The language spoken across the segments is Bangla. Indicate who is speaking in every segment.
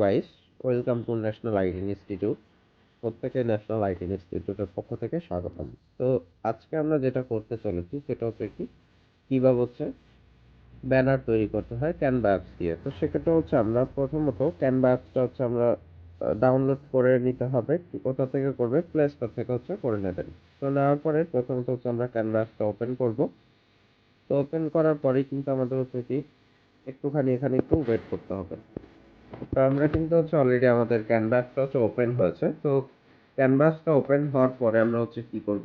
Speaker 1: Guys welcome to national IT institute প্রত্যেকে ন্যাশনাল আইটি ইনস্টিটিউটের পক্ষ থেকে স্বাগতম। তো আজকে আমরা যেটা করতে চলেছি, সেটা হচ্ছে কি, কীভাবে হচ্ছে ব্যানার তৈরি করতে হয় ক্যানভাস দিয়ে। তো সেক্ষেত্রে হচ্ছে আমরা প্রথমত ক্যানভাসটা হচ্ছে আমরা ডাউনলোড করে নিতে হবে, কোথা থেকে করবে প্লে স্টোর থেকে হচ্ছে করে নেবেন। তো নেওয়ার পরে প্রথমত হচ্ছে আমরা ক্যানভাসটা ওপেন করব। তো ওপেন করার পরেই কিন্তু আমাদের হচ্ছে কি, একটুখানি এখানে একটু ওয়েট করতে হবে। তো আমরা কিন্তু হচ্ছে অলরেডি আমাদের ক্যানভাসটা হচ্ছে ওপেন হয়েছে। তো ক্যানভাসটা ওপেন হওয়ার পরে আমরা হচ্ছে কি করব?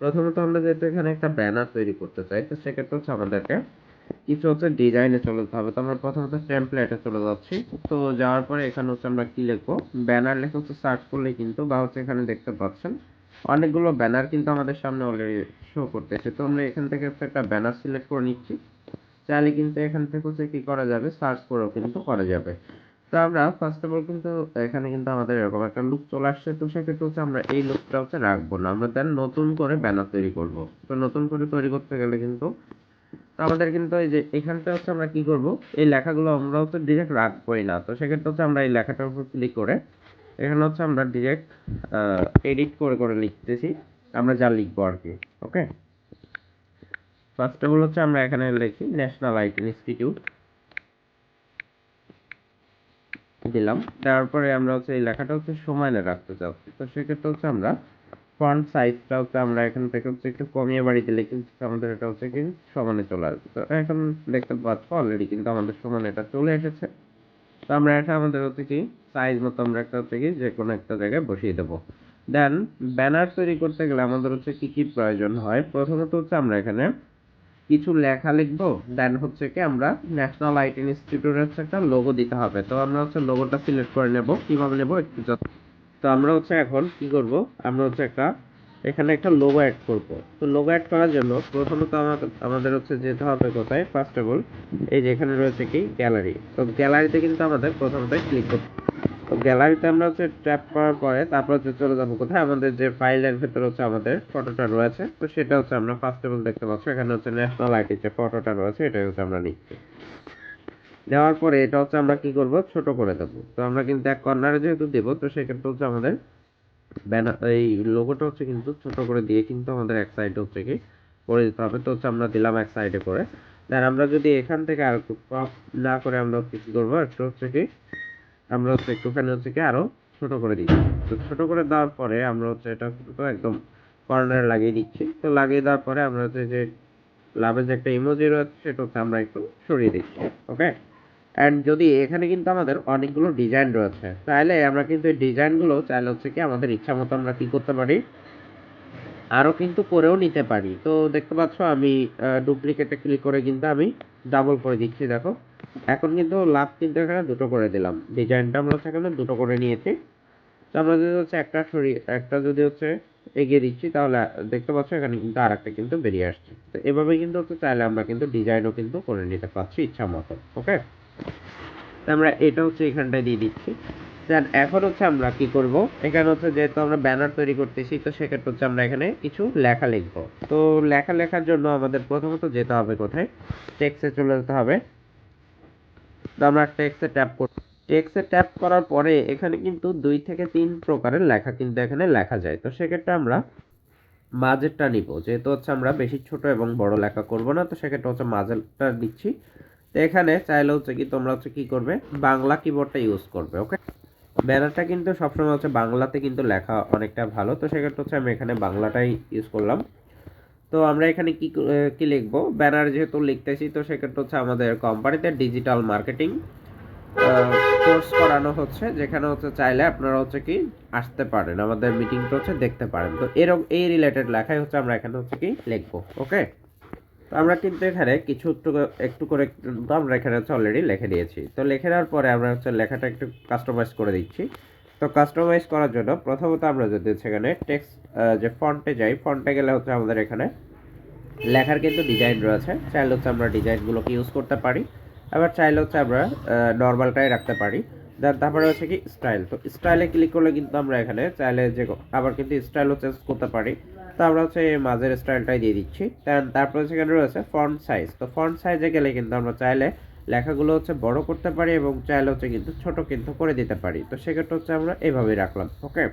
Speaker 1: প্রথমত আমরা যেহেতু এখানে একটা ব্যানার তৈরি করতে চাই, তো সেক্ষেত্রে হচ্ছে আমাদেরকে কিছু হচ্ছে ডিজাইনে চলে যেতে হবে। তো আমরা প্রথমত টেমপ্লেটে চলে যাচ্ছি। তো যাওয়ার পরে এখানে হচ্ছে আমরা কি লিখব? ব্যানার লেখা হচ্ছে সার্চ করলে কিন্তু বা হচ্ছে এখানে দেখতে পাচ্ছেন, অনেকগুলো ব্যানার কিন্তু আমাদের সামনে অলরেডি শো করতেছে। তো আমরা এখান থেকে একটা ব্যানার সিলেক্ট করে নিচ্ছি। চাইলে কিন্তু এখান থেকে হচ্ছে কি করা যাবে? সার্চ করেও কিন্তু করা যাবে। তো আমরা ফার্স্ট অফ অল কিন্তু এখানে কিন্তু আমাদের এরকম একটা লুক চলে আসছে। তো সেক্ষেত্রে হচ্ছে আমরা এই লুকটা হচ্ছে রাখব না। আমরা দেন নতুন করে ব্যানার তৈরি করব। তো নতুন করে তৈরি করতে গেলে কিন্তু আমাদের কিন্তু এই যে এখানটা হচ্ছে আমরা কি করব? এই লেখাগুলো আমরা হচ্ছে ডিরেক্ট রাখবোই না। তো সেক্ষেত্রে হচ্ছে আমরা এই লেখাটার উপর ক্লিক করে এখানে হচ্ছে আমরা ডিরেক্ট এডিট করে করে লিখতেছি। আমরা যা লিখব আর কি ওকে ফার্স্ট অফ অল হচ্ছে আমরা এখানে লিখি ন্যাশনাল আইটি ইনস্টিটিউট দিলাম। তারপরে আমরা হচ্ছে এই লেখাটা হচ্ছে সমানে রাখতে চাচ্ছি। তো সেক্ষেত্রে হচ্ছে আমরা ফন্ট সাইজটা হচ্ছে আমরা এখান থেকে হচ্ছে একটু কমিয়ে বাড়ি দিলে কিন্তু আমাদের এটা হচ্ছে কি সমানে চলে আসবে। তো এখন দেখতে পাচ্ছ অলরেডি কিন্তু আমাদের সমানে এটা চলে এসেছে। তো আমরা এটা আমাদের হচ্ছে কি সাইজ মতো আমরা একটা হচ্ছে কি যে কোনো একটা জায়গায় বসিয়ে দেবো। দেন ব্যানার তৈরি করতে গেলে আমাদের হচ্ছে কি কি প্রয়োজন হয়? প্রথমত হচ্ছে আমরা এখানে কিছু লেখা লিখব দেন হচ্ছে কি আমরা ন্যাশনাল আইটি ইনস্টিটিউটের হচ্ছে একটা লোগো দিতে হবে। তো আমরা হচ্ছে লোগোটা সিলেক্ট করে নেব, কীভাবে নেব একটু তো আমরা হচ্ছে এখন কি করব? আমরা হচ্ছে একটা, এখানে একটা লোগো অ্যাড করব। তো লোগো অ্যাড করার জন্য প্রথমত আমাদের হচ্ছে যেতে হবে কোথায়? ফার্স্ট অফ অল এই যে এখানে রয়েছে কি গ্যালারি তো গ্যালারিতে কিন্তু আমাদের প্রথমত ক্লিক করতে গ্যালারিতে আমরা হচ্ছে ট্যাপ করার পরে তারপর হচ্ছে চলে যাব কোথায়? আমাদের যে ফাইলের ভেতরে হচ্ছে আমাদের ফটোটা রয়েছে। তো সেটা হচ্ছে আমরা ফার্স্ট অফ অল দেখতে পাচ্ছি। এখানে হচ্ছে ন্যাশনাল আইটি যে ফটোটা রয়েছে এটা হচ্ছে আমরা নিচ্ছি। দেওয়ার পরে এটা হচ্ছে আমরা কি করব? ছোট করে দেবো। তো আমরা কিন্তু এক কর্নারে যেহেতু দেবো, তো সেক্ষেত্রে হচ্ছে আমাদের ব্যানার এই লোগোটা হচ্ছে কিন্তু ছোট করে দিয়ে কিন্তু আমাদের এক সাইডে হচ্ছে কি করে দিতে হবে। তো হচ্ছে আমরা দিলাম এক সাইডে করে। দেন আমরা যদি এখান থেকে আর crop না করে আমরা কি করব? একটু হচ্ছে কি আমরা হচ্ছে একটুখানি হচ্ছে কি আরও ছোটো করে দিচ্ছি তো ছোটো করে দেওয়ার পরে আমরা হচ্ছে এটা একদম কর্নারে লাগিয়ে দিচ্ছি। তো লাগিয়ে দেওয়ার পরে আমরা হচ্ছে যে লাভের যে একটা ইমোজি রয়েছে সেটা হচ্ছে আমরা একটু সরিয়ে দিচ্ছি ওকে অ্যান্ড যদি এখানে কিন্তু আমাদের অনেকগুলো ডিজাইন রয়েছে, তাহলে আমরা কিন্তু এই ডিজাইনগুলো চাইলে হচ্ছে কি আমাদের ইচ্ছা মতো আমরা কী করতে পারি? আরও কিন্তু করেও নিতে পারি। তো দেখতে পাচ্ছ আমি ডুপ্লিকেটে ক্লিক করে কিন্তু আমি ডাবল করে দিচ্ছি, দেখো। এখন কিন্তু লাভ কিন্তু এখানে দুটো করে দিলাম। ডিজাইনটা আমরা এখানে দুটো করে নিয়েছি। তো আমরা যদি হচ্ছে একটা সরিয়ে, একটা যদি হচ্ছে এগিয়ে দিচ্ছি, তাহলে দেখতে পাচ্ছ এখানে কিন্তু আর একটা কিন্তু বেরিয়ে আসছে। তো এভাবে কিন্তু হচ্ছে চাইলে আমরা কিন্তু ডিজাইনও কিন্তু করে নিতে পারছি ইচ্ছা মতো ওকে তো আমরা এটা হচ্ছে এখানটায় দিয়ে দিচ্ছি। দেন এখন হচ্ছে আমরা কি করব? এখানে হচ্ছে যেহেতু আমরা ব্যানার তৈরি করতেছি, তো সেক্ষেত্রে হচ্ছে আমরা এখানে কিছু লেখা লিখব। তো লেখা লেখার জন্য আমাদের প্রথমত যেতে হবে কোথায়? টেক্সে চলে যেতে হবে। তো আমরা টেক্সটে ট্যাপ করব টেক্সে ট্যাপ করার পরে এখানে কিন্তু দুই থেকে তিন প্রকারের লেখা কিন্তু এখানে লেখা যায়। তো সেক্ষেত্রে আমরা মাঝেরটা নিব। যেহেতু হচ্ছে আমরা বেশি ছোট এবং বড় লেখা করব না, তো সেক্ষেত্রে হচ্ছে মাঝেরটা দিচ্ছি। তো এখানে চাইলে হচ্ছে কি তোমরা হচ্ছে কি করবে? বাংলা কিবোর্ডটা ইউজ করবে ওকে ব্যানারটা কিন্তু সবসময় হচ্ছে বাংলাতে কিন্তু লেখা অনেকটা ভালো। তো সেক্ষেত্রে হচ্ছে আমি এখানে বাংলাটাই ইউজ করলাম। তো আমরা এখানে কি ক- লিখব? ব্যানার যেহেতু লিখতেছি, তো সেক্ষেত্রে হচ্ছে আমাদের কোম্পানিতে ডিজিটাল মার্কেটিং কোর্স করানো হচ্ছে। যেখানে হচ্ছে চাইলে আপনারা হচ্ছে কি আসতে পারেন। আমাদের মিটিংটা হচ্ছে দেখতে পারেন। তো এরকম এই রিলেটেড লেখাই হচ্ছে আমরা এখানে হচ্ছে কি লিখব ওকে তো আমরা কিন্তু এখানে কিছু একটু করে- কিন্তু আমরা এখানে হচ্ছে অলরেডি লিখে দিয়েছি। তো লিখে দেওয়ার পরে আমরা হচ্ছে লেখাটা একটু কাস্টমাইজ করে দিচ্ছি। তো কাস্টমাইজ করার জন্য প্রথমত আমরা যদি হচ্ছে এখানে টেক্সট যে ফন্টে যাই ফন্টে গেলে হচ্ছে আমাদের এখানে লেখার কিন্তু ডিজাইন রয়েছে। চাইলে হচ্ছে আমরা ডিজাইনগুলোকে ইউজ করতে পারি। আবার চাইলে হচ্ছে আমরা নর্মালটাই রাখতে পারি। তারপরে হচ্ছে কি স্টাইল তো স্টাইলে ক্লিক করলে কিন্তু আমরা এখানে চাইলে যে আবার কিন্তু স্টাইলও চেঞ্জ করতে পারি। তো আমরা হচ্ছে মাঝের স্টাইলটাই দিয়ে দিচ্ছি। তারপরে সেখানে রয়েছে ফন্ট সাইজ তো ফন্ট সাইজে গেলে কিন্তু আমরা চাইলে লেখাগুলো হচ্ছে বড় করতে পারি এবং চাইলে হচ্ছে কিন্তু ছোট কিন্তু করে দিতে পারি। তো সেক্ষেত্রে হচ্ছে আমরা এইভাবেই রাখলাম ওকে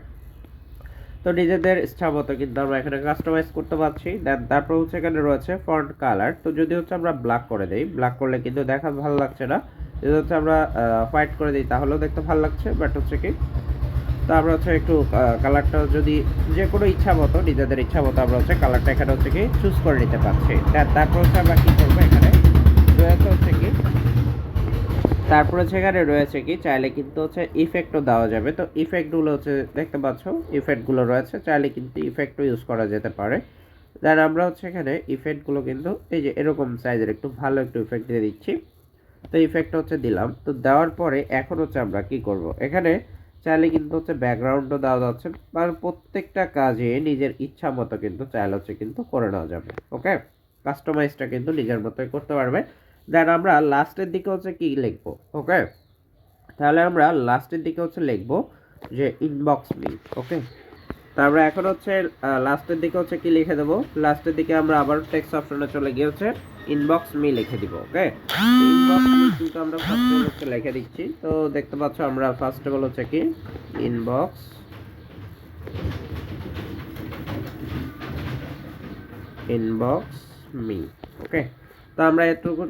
Speaker 1: তো নিজেদের ইচ্ছা মতো কিন্তু আমরা এখানে কাস্টমাইজ করতে পারছি। দেন তারপর হচ্ছে এখানে রয়েছে ফন্ট কালার তো যদি হচ্ছে আমরা ব্ল্যাক করে দিই ব্ল্যাক করলে কিন্তু দেখা ভালো লাগছে না। যদি হচ্ছে আমরা হোয়াইট করে দিই, তাহলেও দেখতে ভালো লাগছে বাট হচ্ছে কি, তো আমরা হচ্ছে একটু কালারটা যদি যে কোনো ইচ্ছা মতো, নিজেদের ইচ্ছা মতো আমরা হচ্ছে কালারটা এখানে হচ্ছে কি চুজ করে নিতে পারছি। তারপর হচ্ছে আমরা কি করব এখানে? রয়েছে হচ্ছে কি, তারপরে সেখানে রয়েছে কি, চাইলে কিন্তু হচ্ছে ইফেক্টও দেওয়া যাবে। তো ইফেক্টগুলো হচ্ছে, দেখতে পাচ্ছ ইফেক্টগুলো রয়েছে, চাইলে কিন্তু ইফেক্টও ইউজ করা যেতে পারে। দেন আমরা হচ্ছে এখানে ইফেক্টগুলো কিন্তু, এই যে এরকম সাইজের একটু ভালো একটু ইফেক্ট দিয়ে দিচ্ছি। তো ইফেক্ট হচ্ছে দিলাম। তো দেওয়ার পরে এখন হচ্ছে আমরা কি করব? এখানে চাইলে কিন্তু হচ্ছে ব্যাকগ্রাউন্ডও দেওয়া যাচ্ছে আর প্রত্যেকটা কাজে নিজের ইচ্ছা মতো কিন্তু চাইলে হচ্ছে কিন্তু করে নেওয়া যাবে ওকে কাস্টমাইজটা কিন্তু নিজের মতোই করতে পারবে। দেন আমরা লাস্টের দিকে হচ্ছে কি লিখব ওকে তাহলে আমরা লাস্টের দিকে হচ্ছে লিখব যে ইনবক্স মি ওকে তো আমরা এখন হচ্ছে লাস্টের দিকে হচ্ছে কি লিখে দেবো? লাস্টের দিকে আমরা আবার টেক্সট অপশনে চলে গিয়ে হচ্ছে ইনবক্স মি লিখে দিব ওকে ইনবক্স মি কিন্তু আমরা ফার্স্ট হচ্ছে লিখে দিচ্ছি। তো দেখতে পাচ্ছ আমরা ফার্স্ট অফ অল হচ্ছে কি? ইনবক্স ইনবক্স মি ওকে তো আমরা এটুকু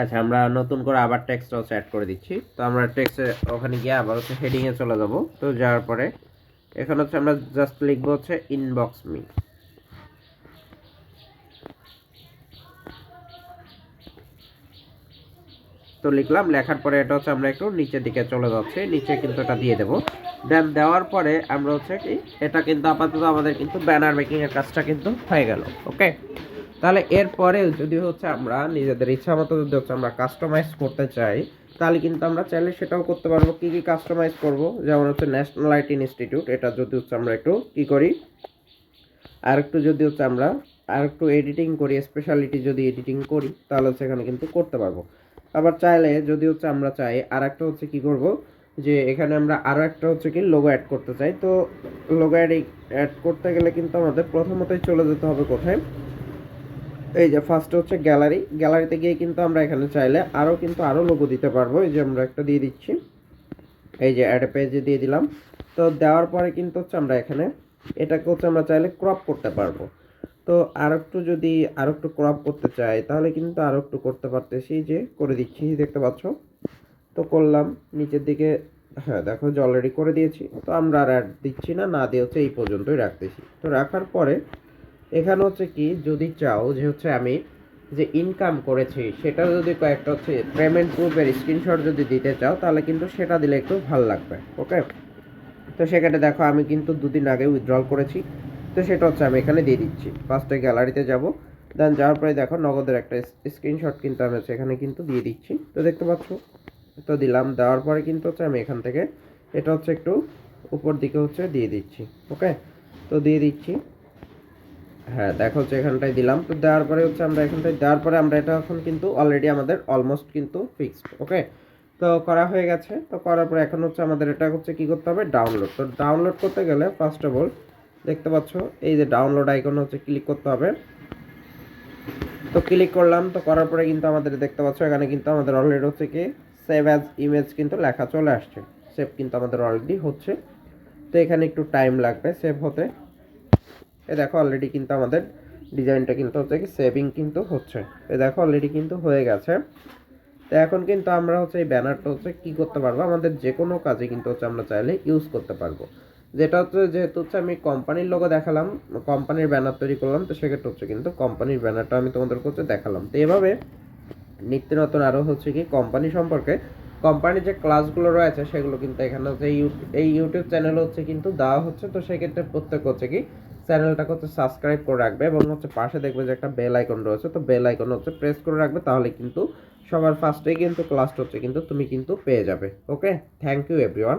Speaker 1: আচ্ছা আমরা নতুন করে আবার টেক্সট হচ্ছে অ্যাড করে দিচ্ছি। তো আমরা টেক্সটে ওখানে গিয়ে আবার হচ্ছে হেডিংয়ে চলে যাব। তো যাওয়ার পরে এখানে হচ্ছে আমরা জাস্ট লিখব হচ্ছে ইনবক্স মি তো লিখলাম, লেখার পরে এটা হচ্ছে আমরা একটু নিচের দিকে চলে যাচ্ছি। নিচে কিন্তু এটা দিয়ে দেবো। দেন দেওয়ার পরে আমরা হচ্ছে কি, এটা কিন্তু আপাতত আমাদের কিন্তু ব্যানার মেকিং এর কাজটা কিন্তু হয়ে গেল ওকে তাহলে এরপরে যদি হচ্ছে আমরা নিজেদের ইচ্ছা মতো যদি হচ্ছে আমরা কাস্টমাইজ করতে চাই, তাহলে কিন্তু আমরা চাইলে সেটাও করতে পারব। কি কি কাস্টমাইজ করব? যেমন হচ্ছে ন্যাশনাল আইটি ইনস্টিটিউট এটা যদি হচ্ছে আমরা একটু কি করি? আর একটু যদি হচ্ছে আমরা আর একটু এডিটিং করি স্পেশালিটি যদি এডিটিং করি, তাহলে হচ্ছে এখানে কিন্তু করতে পারব। আবার চাইলে যদি হচ্ছে আমরা চাই আর একটা হচ্ছে কি করব? যে এখানে আমরা আরও একটা হচ্ছে কি লোগো অ্যাড করতে চাই। তো লোগো অ্যাড অ্যাড করতে গেলে কিন্তু আমাদের প্রথমতই চলে যেতে হবে কোথায়? এই যে ফার্স্ট হচ্ছে গ্যালারি গ্যালারিতে গিয়ে কিন্তু আমরা এখানে চাইলে আরও কিন্তু আরও লোগো দিতে পারব। এই যে আমরা একটা দিয়ে দিচ্ছি। এই যে অ্যাড পেজে দিয়ে দিলাম। তো দেওয়ার পরে কিন্তু হচ্ছে আমরা এখানে এটাকে হচ্ছে আমরা চাইলে ক্রপ করতে পারব। তো আর একটু যদি আর একটু ক্রপ করতে চাই, তাহলে কিন্তু আর একটু করতে পারতেছি যে করে দিচ্ছি, দেখতে পাচ্ছ? তো করলাম, নিচের দিকে হ্যাঁ দেখো যে অলরেডি করে দিয়েছি। তো আমরা আর অ্যাড দিচ্ছি না না দিয়ে হচ্ছে এই পর্যন্তই রাখতেছি। তো রাখার পরে এখানে হচ্ছে কি, যদি চাও যে হচ্ছে আমি যে ইনকাম করেছি, সেটা যদি কয়েকটা হচ্ছে পেমেন্ট প্রুফের স্ক্রিনশট যদি দিতে চাও, তাহলে কিন্তু সেটা দিলে একটু ভালো লাগবে ওকে তো সেখানে দেখো, আমি কিন্তু দুদিন আগে উইথড্রল করেছি। তো সেটা হচ্ছে আমি এখানে দিয়ে দিচ্ছি। ফার্স্টে গ্যালারিতে যাব দেন যাওয়ার পরে দেখো, নগদের একটা স্ক্রিনশট কিন্তু আমি হচ্ছে এখানে কিন্তু দিয়ে দিচ্ছি। তো দেখতে পাচ্ছ? তো দিলাম, দেওয়ার পরে কিন্তু হচ্ছে আমি এখান থেকে, এটা হচ্ছে একটু উপর দিকে হচ্ছে দিয়ে দিচ্ছি ওকে তো দিয়ে দিচ্ছি। হ্যাঁ দেখো হচ্ছে এখানটায় দিলাম। তো দেওয়ার পরে হচ্ছে আমরা এখানটায় দেওয়ার পরে আমরা এটা এখন কিন্তু অলরেডি আমাদের অলমোস্ট কিন্তু ফিক্সড ওকে তো করা হয়ে গেছে। তো করার পরে এখন হচ্ছে আমাদের এটা হচ্ছে কি করতে হবে? ডাউনলোড তো ডাউনলোড করতে গেলে ফার্স্ট অফ অল দেখতে পাচ্ছ, এই যে ডাউনলোড আইকন হচ্ছে ক্লিক করতে হবে। তো ক্লিক করলাম, তো করার পরে কিন্তু আমাদের দেখতে পাচ্ছ, এখানে কিন্তু আমাদের অলরেডি হচ্ছে কি সেভ অ্যাজ ইমেজ কিন্তু লেখা চলে আসছে। সেভ কিন্তু আমাদের অলরেডি হচ্ছে। তো এখানে একটু টাইম লাগবে সেভ হতে। এ দেখো অলরেডি কিন্তু আমাদের ডিজাইনটা কিন্তু হচ্ছে কি সেভিং কিন্তু হচ্ছে। এ দেখো অলরেডি কিন্তু হয়ে গেছে। তো এখন কিন্তু আমরা হচ্ছে এই ব্যানারটা হচ্ছে কি করতে পারব? আমাদের যে কোনো কাজে কিন্তু হচ্ছে আমরা চাইলে ইউজ করতে পারব। যেটা হচ্ছে যেহেতু হচ্ছে আমি কোম্পানির লোগো দেখালাম কোম্পানির ব্যানার তৈরি করলাম, তো সেক্ষেত্রে হচ্ছে কিন্তু কোম্পানির ব্যানারটা আমি তোমাদের হচ্ছে দেখালাম। তো এভাবে নিত্য নতুন আরও হচ্ছে কি কোম্পানি সম্পর্কে কোম্পানির যে ক্লাসগুলো রয়েছে, সেগুলো কিন্তু এখানে হচ্ছে এই ইউটিউব চ্যানেল হচ্ছে কিন্তু দেওয়া হচ্ছে। তো সেক্ষেত্রে প্রত্যেক হচ্ছে কি চ্যানেলটাকে হচ্ছে সাবস্ক্রাইব করে রাখবে এবং হচ্ছে পাশে দেখবে যে একটা বেল আইকন রয়েছে, তো বেল আইকন হচ্ছে প্রেস করে রাখবে, তাহলে কিন্তু সবার ফার্স্টেই কিন্তু ক্লাসটা হচ্ছে কিন্তু তুমি কিন্তু পেয়ে যাবে ওকে থ্যাংক ইউ এভরিওয়ান